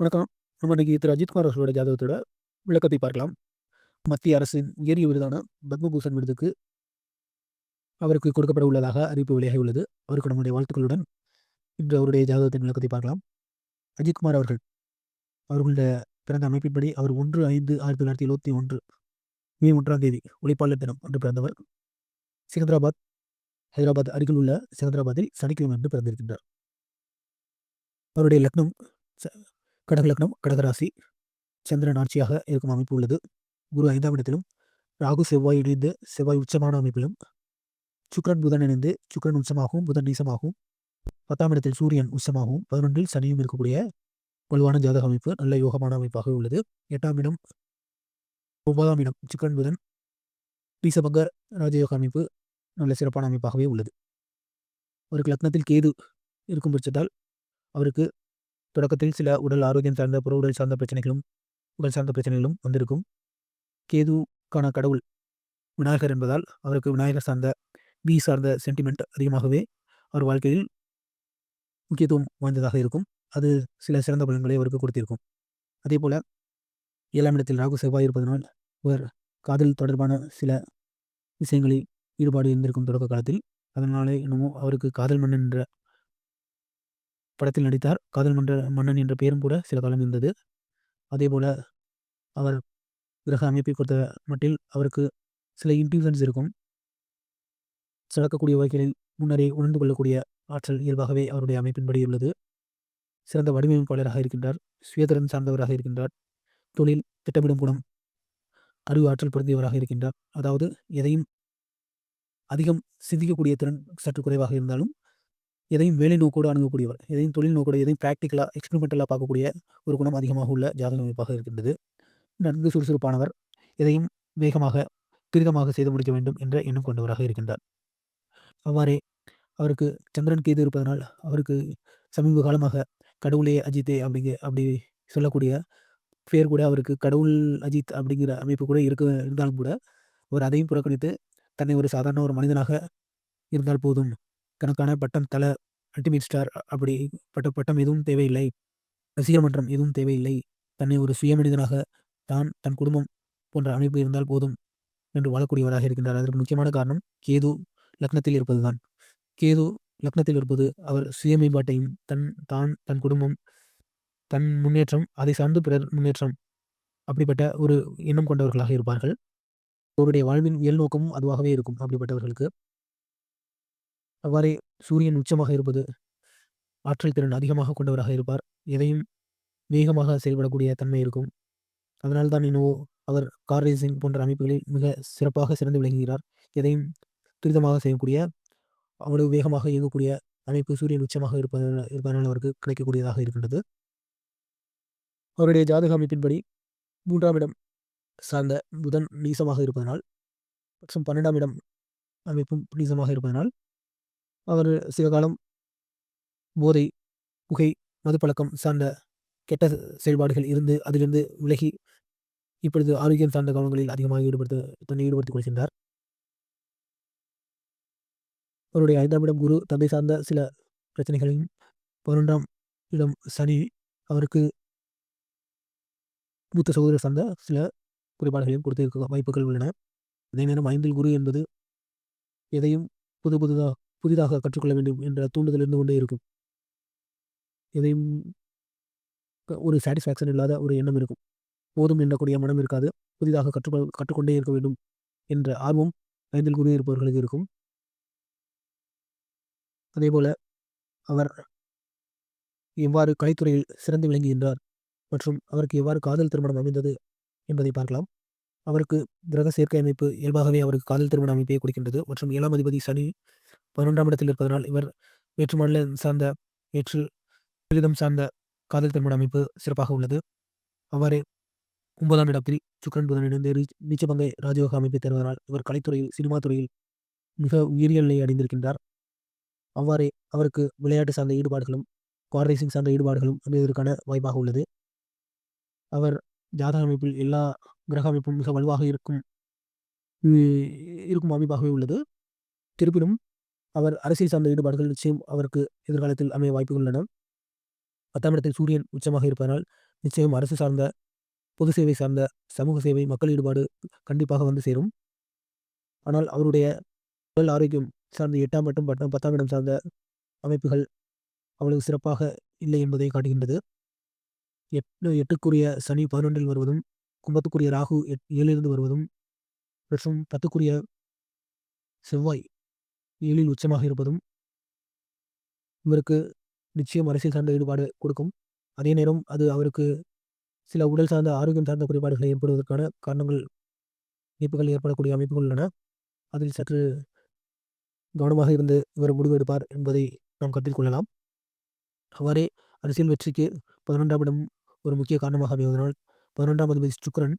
வணக்கம். நம்ம இன்றைக்கி திரு அஜித்குமார் அவர்களோட ஜாதகத்தோட விளக்கத்தை பார்க்கலாம். மத்திய அரசின் உயரிய விருதான பத்மபூஷன் விருதுக்கு அவருக்கு கொடுக்கப்பட உள்ளதாக அறிவிப்பு வெளியாகி உள்ளது அவருக்கு நம்முடைய வாழ்த்துக்களுடன் இன்று அவருடைய ஜாதகத்தின் விளக்கத்தை பார்க்கலாம். அஜித்குமார் அவர்கள் அவர்களுடைய பிறந்த அமைப்பின்படி அவர் ஒன்று ஐந்து ஆயிரத்தி தொள்ளாயிரத்தி எழுபத்தி ஒன்று மே ஒன்றாம் தேதி உழைப்பாளர் தினம் என்று பிறந்தவர். சிகந்தராபாத் ஹைதராபாத் அருகில் உள்ள சிகந்தராபாத்தில் சனிக்கிழமை என்று பிறந்திருக்கின்றார். அவருடைய லக்னம் கடக லக்னம் கடகராசி சந்திரன் ஆட்சியாக இருக்கும் அமைப்பு உள்ளது. குரு ஐந்தாம் இடத்திலும் ராகு செவ்வாய் இணைந்து செவ்வாய் உச்சமான அமைப்பிலும் சுக்கரன் புதன் இணைந்து சுக்கரன் உச்சமாகவும் புதன் நீசமாகவும் பத்தாம் இடத்தில் சூரியன் உச்சமாகவும் பதினொன்றில் சனியும் இருக்கக்கூடிய வலுவான ஜாதக அமைப்பு நல்ல யோகமான அமைப்பாக உள்ளது. எட்டாம் இடம் ஒன்பதாம் இடம் சுக்கரன் புதன் நீசபங்க ராஜயோக அமைப்பு நல்ல சிறப்பான அமைப்பாகவே உள்ளது. அவருக்கு லக்னத்தில் கேது இருக்கும் பட்சத்தால் அவருக்கு தொடக்கத்தில் சில உடல் ஆரோக்கியம் சார்ந்த புற உடல் சார்ந்த பிரச்சனைகளும் உடல் சார்ந்த பிரச்சனைகளும் வந்திருக்கும். கேதுக்கான கடவுள் விநாயகர் என்பதால் அவருக்கு விநாயகர் சார்ந்த பி சார்ந்த சென்டிமெண்ட் அதிகமாகவே அவர் வாழ்க்கையில் முக்கியத்துவம் வாய்ந்ததாக இருக்கும். அது சில சிறந்த பலன்களை அவருக்கு கொடுத்திருக்கும். அதே போல் ஏழாம் இடத்தில் ராகு செவ்வாய் இருப்பதனால் இவர் காதல் தொடர்பான சில விஷயங்களில் ஈடுபாடு இருந்திருக்கும் தொடக்க காலத்தில். அதனாலே என்னமோ அவருக்கு காதல் மன்னன் என்ற படத்தில் நடித்தார். காதல் மன்ற மன்னன் என்ற பெயரும் கூட சில காலம் இருந்தது. அதேபோல அவர் கிரக அமைப்பை பொறுத்த மட்டில் அவருக்கு சில இன்டியூசன்ஸ் இருக்கும். சிறக்கக்கூடிய வகைகளில் முன்னரே உணர்ந்து கொள்ளக்கூடிய ஆற்றல் இயல்பாகவே அவருடைய அமைப்பின்படி உள்ளது. சிறந்த வடிவமைப்பாளராக இருக்கின்றார். சுயதரன் சார்ந்தவராக இருக்கின்றார். தொழில் திட்டமிடும் குணம் அறிவு ஆற்றல் பொருந்தியவராக இருக்கின்றார். அதாவது எதையும் அதிகம் சிந்திக்கக்கூடிய திறன் சற்று குறைவாக இருந்தாலும் எதையும் வேலை நோக்கோடு அணுகக்கூடியவர் எதையும் தொழில் நோக்கோடு எதையும் ப்ராக்டிக்கலாக எக்ஸ்பெரிமெண்டலாக பார்க்கக்கூடிய ஒரு குணம் அதிகமாக உள்ள ஜாதக அமைப்பாக இருக்கின்றது. நன்கு சுறுசுறுப்பானவர் எதையும் வேகமாக துரிதமாக செய்து முடிக்க வேண்டும் என்ற எண்ணம் கொண்டவராக இருக்கின்றார். அவ்வாறே அவருக்கு சந்திரன் கேது இருப்பதனால் அவருக்கு சமீப காலமாக கடவுளே அஜித்தே அப்படிங்க அப்படி சொல்லக்கூடிய பேர் கூட அவருக்கு கடவுள் அஜித் அப்படிங்கிற அமைப்பு கூட இருக்க இருந்தாலும் கூட அவர் அதையும் புறக்கணித்து தன்னை ஒரு சாதாரண ஒரு மனிதனாக இருந்தால் போதும். கணக்கான பட்டம் தலை அல்டிமேட் ஸ்டார் அப்படி பட்ட பட்டம் எதுவும் தேவையில்லை. ரசிகர் மன்றம் எதுவும் தேவையில்லை. தன்னை ஒரு சுயமனிதனாக தான் தன் குடும்பம் போன்ற அமைப்பு இருந்தால் போதும் என்று வாழக்கூடியவராக இருக்கின்றார். அதற்கு முக்கியமான காரணம் கேது லக்னத்தில் இருப்பதுதான். கேது லக்னத்தில் இருப்பது அவர் சுய மேம்பாட்டையும் தன் தான் தன் குடும்பம் தன் முன்னேற்றம் அதை சார்ந்து பிறர் முன்னேற்றம் அப்படிப்பட்ட ஒரு எண்ணம் கொண்டவர்களாக இருப்பார்கள். அவருடைய வாழ்வின் இயல் நோக்கமும் அதுவாகவே இருக்கும் அப்படிப்பட்டவர்களுக்கு. அவ்வாறே சூரியன் உச்சமாக இருப்பது ஆற்றல் திறன் அதிகமாக கொண்டவராக இருப்பார். எதையும் வேகமாக செயல்படக்கூடிய தன்மை இருக்கும். அதனால்தான் இன்னும் அவர் கார் ரேசிங் போன்ற அமைப்புகளில் மிக சிறப்பாக சிறந்து விளங்குகிறார். எதையும் துரிதமாக செய்யக்கூடிய அவ்வளவு வேகமாக இயங்கக்கூடிய அமைப்பு சூரியன் உச்சமாக இருப்பதனால் இருப்பதனால் அவருக்கு கிடைக்கக்கூடியதாக இருக்கின்றது. அவருடைய ஜாதக அமைப்பின்படி மூன்றாம் இடம் சார்ந்த புதன் நீசமாக இருப்பதனால் மற்றும் பன்னெண்டாம் இடம் அமைப்பும் நீசமாக இருப்பதனால் அவர் சில காலம் போதை புகை மதுப்பழக்கம் சார்ந்த கெட்ட செயல்பாடுகள் இருந்து அதிலிருந்து விலகி இப்பொழுது ஆரோக்கியம் சார்ந்த கவனங்களில் அதிகமாக ஈடுபடுத்த தன்னை ஈடுபடுத்திக் கொள்கின்றார் அவருடைய ஐந்தாம் இடம் குரு தந்தை சார்ந்த சில பிரச்சனைகளையும் பன்னெண்டாம் இடம் சனி அவருக்கு மூத்த சகோதரர் சார்ந்த சில குறைபாடுகளையும் கொடுத்திருக்க வாய்ப்புகள் உள்ளன. அதே நேரம் ஐந்தில் குரு என்பது எதையும் புது புதுதாக புதிதாக கற்றுக்கொள்ள வேண்டும் என்ற தூண்டுதல் இருந்து கொண்டே இருக்கும். எதையும் ஒரு சாட்டிஸ்ஃபேக்ஷன் இல்லாத ஒரு எண்ணம் இருக்கும். போதும் எண்ணக்கூடிய மனம் இருக்காது. புதிதாக கற்று கற்றுக்கொண்டே இருக்க வேண்டும் என்ற ஆர்வம் ஐந்தில் குரு இருப்பவர்களுக்கு இருக்கும். அதேபோல அவர் எவ்வாறு கலைத்துறையில் சிறந்து விளங்குகின்றார் மற்றும் அவருக்கு எவ்வாறு காதல் திருமணம் அமைந்தது என்பதை பார்க்கலாம். அவருக்கு கிரக சேர்க்கை அமைப்பு இயல்பாகவே அவருக்கு காதல் திருமண அமைப்பை கொடுக்கின்றது. மற்றும் ஏழாம் அதிபதி சனி பதினொன்றாம் இடத்தில் இருப்பதனால் இவர் வேற்று மாநில சார்ந்த வேற்று விகிதம் சார்ந்த காதல் திருமண அமைப்பு சிறப்பாக உள்ளது. அவ்வாறே ஒன்பதாம் இடத்தில் சுக்கரன் புதன் இணைந்து நீச்சபங்கை ராஜயோக அமைப்பை தருவதனால் இவர் கலைத்துறையில் சினிமா துறையில் மிக உயிரியல் நிலையை அடைந்திருக்கின்றார். அவ்வாறே அவருக்கு விளையாட்டு சார்ந்த ஈடுபாடுகளும் கார் ரேசிங் சார்ந்த ஈடுபாடுகளும் அமைவதற்கான வாய்ப்பாக உள்ளது. அவர் ஜாதக அமைப்பில் எல்லா கிரக அமைப்பும் மிக வலுவாக இருக்கும். இருக்கும் அமைப்பாகவே உள்ளது. திருப்பினும் அவர் அரசியல் சார்ந்த ஈடுபாடுகள் நிச்சயம் அவருக்கு எதிர்காலத்தில் அமைய வாய்ப்புகள் உள்ளன. பத்தாம் இடத்தில் சூரியன் உச்சமாக இருப்பதனால் நிச்சயம் அரசு சார்ந்த பொது சேவை சார்ந்த சமூக சேவை மக்கள் ஈடுபாடு கண்டிப்பாக வந்து சேரும். ஆனால் அவருடைய உடல் ஆரோக்கியம் சார்ந்த எட்டாம் மற்றும் பட்டம் பத்தாம் இடம் சார்ந்த அமைப்புகள் அவ்வளவு சிறப்பாக இல்லை என்பதை காட்டுகின்றது. எட்டு எட்டுக்குரிய சனி பதினொன்றில் வருவதும் கும்பத்துக்குரிய ராகு எட் ஏழிலிருந்து வருவதும் மற்றும் பத்துக்குரிய செவ்வாய் ஏழில் உச்சமாக இருப்பதும் இவருக்கு நிச்சயம் அரசியல் சார்ந்த ஈடுபாடு கொடுக்கும். அதே நேரம் அது அவருக்கு சில உடல் சார்ந்த ஆரோக்கியம் சார்ந்த குறைபாடுகளை ஏற்படுவதற்கான காரணங்கள் இணைப்புகள் ஏற்படக்கூடிய அமைப்புகள் உள்ளன. அதில் சற்று கவனமாக இருந்து இவர் முடிவு எடுப்பார் என்பதை நாம் கருத்தில் கொள்ளலாம். அவ்வாறே அரசியல் வெற்றிக்கு பதினொன்றாம் இடம் ஒரு முக்கிய காரணமாக அமைவதனால் பதினொன்றாம் அதிபதி சுக்கரன்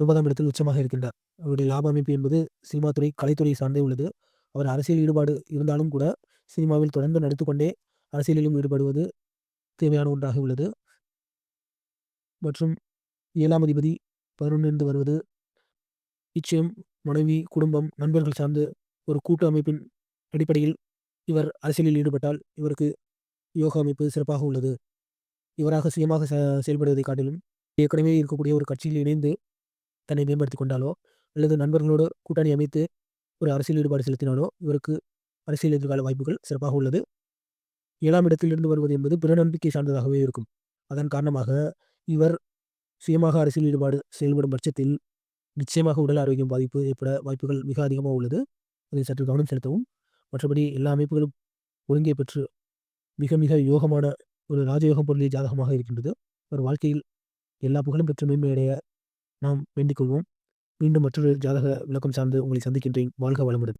ஒன்பதாம் இடத்தில் உச்சமாக இருக்கின்றார். அவருடைய லாப அமைப்பு என்பது சினிமாத்துறை கலைத்துறை சார்ந்தே உள்ளது. அவர் அரசியல் ஈடுபாடு இருந்தாலும் கூட சினிமாவில் தொடர்ந்து நடித்துக்கொண்டே அரசியலிலும் ஈடுபடுவது தேவையான ஒன்றாக உள்ளது. மற்றும் ஏழாம் அதிபதி பதினொன்றிலிருந்து வருவது நிச்சயம் மனைவி குடும்பம் நண்பர்கள் சார்ந்து ஒரு கூட்டு அமைப்பின் அடிப்படையில் இவர் அரசியலில் ஈடுபட்டால் இவருக்கு யோகா அமைப்பு சிறப்பாக உள்ளது. இவராக சுயமாக செயல்படுவதை காட்டிலும் ஏற்கனவே இருக்கக்கூடிய ஒரு கட்சியில் இணைந்து தன்னை மேம்படுத்தி கொண்டாலோ அல்லது நண்பர்களோடு கூட்டணி அமைத்து ஒரு அரசியல் ஈடுபாடு செலுத்தினாலோ இவருக்கு அரசியல் எதிர்கால வாய்ப்புகள் சிறப்பாக உள்ளது. ஏழாம் இடத்திலிருந்து வருவது என்பது பிற நம்பிக்கை சார்ந்ததாகவே இருக்கும். அதன் காரணமாக இவர் சுயமாக அரசியல் ஈடுபாடு செயல்படும் பட்சத்தில் நிச்சயமாக உடல் ஆரோக்கியம் பாதிப்பு ஏற்பட வாய்ப்புகள் மிக அதிகமாக உள்ளது. அதில் சற்று கவனம் செலுத்தவும். மற்றபடி எல்லா அமைப்புகளும் ஒருங்கே பெற்று மிக மிக யோகமான ஒரு ராஜயோகம் பொருளிய ஜாதகமாக இருக்கின்றது. ஒரு வாழ்க்கையில் எல்லா புகழும் பெற்று மேன்மையடைய நாம் வேண்டிக் கொள்வோம். மீண்டும் மற்றொரு ஜாதக விளக்கம் சார்ந்து உங்களை சந்திக்கின்றேன். வாழ்க வளமுடன்.